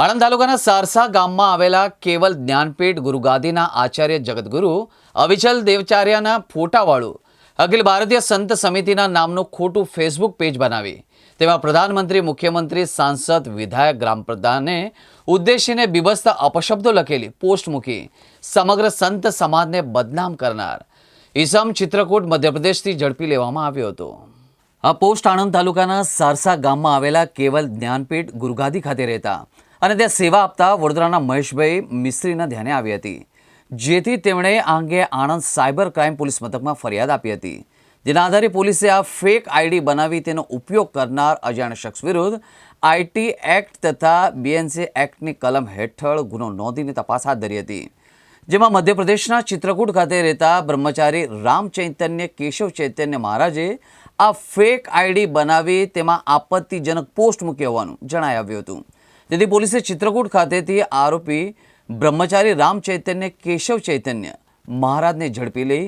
આણંદ તાલુકાના સારસા ગામમાં આવેલા કેવલ જ્ઞાનપીઠ ગુરુગાદીના આચાર્ય જગતગુરુ અવિચલ દેવચાર્યના ફોટાવાળું અખિલ ભારતીય સંત સમિતિના નામનું ખોટું ફેસબુક પેજ બનાવી. તેમાં પ્રધાનમંત્રી, મુખ્યમંત્રી, સાંસદ, વિધાયક, ગ્રામ પ્રધાને ઉદ્દેશીને બીભત્સ અપશબ્દો લખેલી પોસ્ટ મૂકી સમગ્ર સંત સમાજને બદનામ કરનાર. ઈસમ ચિત્રકૂટ મધ્યપ્રદેશથી ઝડપી લેવામાં આવ્યો હતો. આ પોસ્ટ આણંદ તાલુકાના સારસા ગામમાં આવેલા કેવલ જ્ઞાનપીઠ ગુરુગાદી ખાતે રહેતા અને ત્યાં સેવા આપતા વડોદરાના મહેશભાઈ મિસ્ત્રીના ધ્યાને આવી હતી, જેથી તેમણે આ અંગે આણંદ સાયબર ક્રાઇમ પોલીસ મથકમાં ફરિયાદ આપી હતી. જેના આધારે પોલીસે આ ફેક આઈડી બનાવી તેનો ઉપયોગ કરનાર અજાણ્યા શખ્સ વિરુદ્ધ આઈટી એક્ટ તથા બીએનસી એક્ટની કલમ હેઠળ ગુનો નોંધીને તપાસ હાથ ધરી હતી. જેમાં મધ્યપ્રદેશના ચિત્રકૂટ ખાતે રહેતા બ્રહ્મચારી રામ ચૈતન્ય, કેશવ ચૈતન્ય મહારાજે આ ફેક આઈડી બનાવી તેમાં આપત્તિજનક પોસ્ટ મૂકી હોવાનું જણાઈ આવ્યું હતું. તેથી પોલીસે ચિત્રકૂટ ખાતેથી આરોપી બ્રહ્મચારી રામ ચૈતન્ય, કેશવ ચૈતન્ય મહારાજને ઝડપી લઈ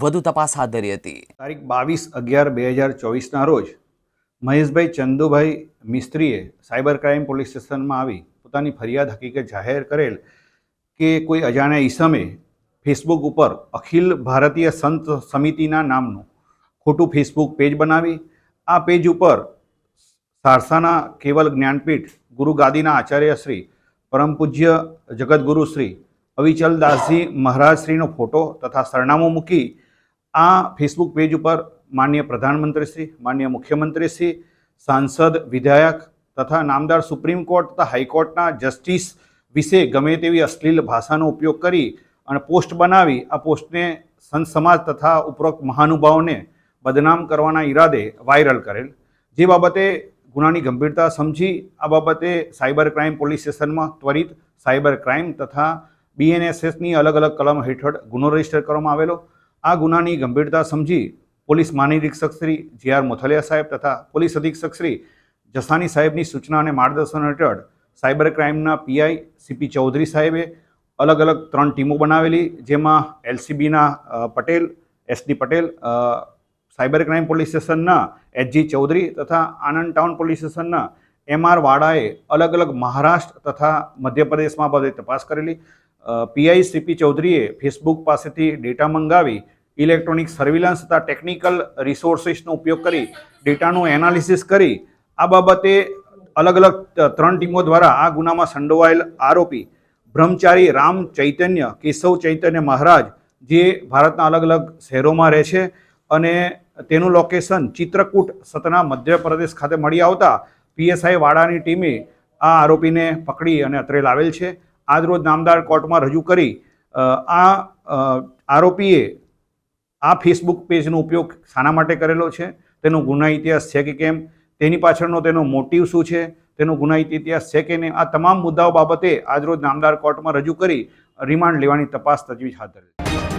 વધુ તપાસ હાથ ધરી હતી. તારીખ બાવીસ અગિયાર બે હજાર ચોવીસના રોજ મહેશભાઈ ચંદુભાઈ મિસ્ત્રીએ સાયબર ક્રાઇમ પોલીસ સ્ટેશનમાં આવી પોતાની ફરિયાદ હકીકત જાહેર કરેલ કે કોઈ અજાણ્યા ઈસમે ફેસબુક ઉપર અખિલ ભારતીય સંત સમિતિના નામનું ખોટું ફેસબુક પેજ બનાવી, આ પેજ ઉપર સારસાના કેવલ જ્ઞાનપીઠ ગુરુ ગાદીના આચાર્ય શ્રી, પરમ પૂજ્ય જગતગુરુ શ્રી, અવિચલ દાસજી મહારાજ શ્રીનો ફોટો તથા સરનામું મૂકી આ ફેસબુક પેજ ઉપર માન્ય પ્રધાનમંત્રી શ્રી, માન્ય મુખ્યમંત્રી શ્રી, સાંસદ, વિધાયક તથા નામદાર સુપ્રીમ કોર્ટ તથા હાઈકોર્ટના જસ્ટિસ વિશે ગમે તેવી અશ્લીલ ભાષાનો ઉપયોગ કરી અને પોસ્ટ બનાવી આ પોસ્ટને સંત સમાજ તથા ઉપરોક્ત મહાનુભાવોને બદનામ કરવાના ઈરાદે વાયરલ કરેલ. જે બાબતે ગુનાની ગંભીરતા સમજી આ બાબતે સાયબર ક્રાઇમ પોલીસ સ્ટેશનમાં ત્વરિત સાયબર ક્રાઇમ તથા બીએનએસએસની અલગ અલગ કલમ હેઠળ ગુનો રજિસ્ટર કરવામાં આવેલો. આ ગુનાની ગંભીરતા સમજી પોલીસ મહાનિરીક્ષક શ્રી જે આર મોથલિયા સાહેબ તથા પોલીસ અધિક્ષક શ્રી જસાની સાહેબની સૂચના અને માર્ગદર્શન હેઠળ સાયબર ક્રાઇમના પીઆઈ સીપી ચૌધરી સાહેબે અલગ અલગ ત્રણ ટીમો બનાવેલી, જેમાં એલસીબીના Patel SD Patel cyber crime police સ્ટેશનના એચજી ચૌધરી તથા આનંદ ટાઉન પોલીસ સ્ટેશનના એમ આર વાડાએ અલગ અલગ મહારાષ્ટ્ર તથા મધ્યપ્રદેશમાં બધી તપાસ કરેલી. પીઆઈ સીપી ચૌધરીએ ફેસબુક પાસેથી ડેટા મંગાવી, ઇલેક્ટ્રોનિક સર્વિલન્સ તથા ટેકનિકલ રિસોર્સિસનો ઉપયોગ કરી, ડેટાનું એનાલિસિસ કરી, આ બાબતે અલગ અલગ ત્રણ ટીમો દ્વારા આ ગુનામાં સંડોવાયેલ આરોપી બ્રહ્મચારી રામ ચૈતન્ય, કેશવ ચૈતન્ય મહારાજ, જે ભારતના અલગ અલગ શહેરોમાં રહે છે. અને તેનું લોકેશન ચિત્રકૂટ સતના મધ્યપ્રદેશ ખાતે મળી આવતા પીએસઆઈ વાડાની ટીમે આ આરોપીને પકડી અને અત્રે લાવેલ છે. આજરોજ નામદાર કોર્ટમાં રજૂ કરી આ આરોપીએ આ ફેસબુક પેજનો ઉપયોગ શાના માટે કરેલો છે? તેનો ગુના ઇતિહાસ છે કે કેમ? તેની પાછળનો તેનો મોટિવ શું છે? તેનો ગુના ઇતિહાસ છે કે નહીં? આ તમામ મુદ્દાઓ બાબતે આજરોજ નામદાર કોર્ટમાં રજૂ કરી, રિમાન્ડ લેવાની તપાસ તજવીજ હાથ ધરી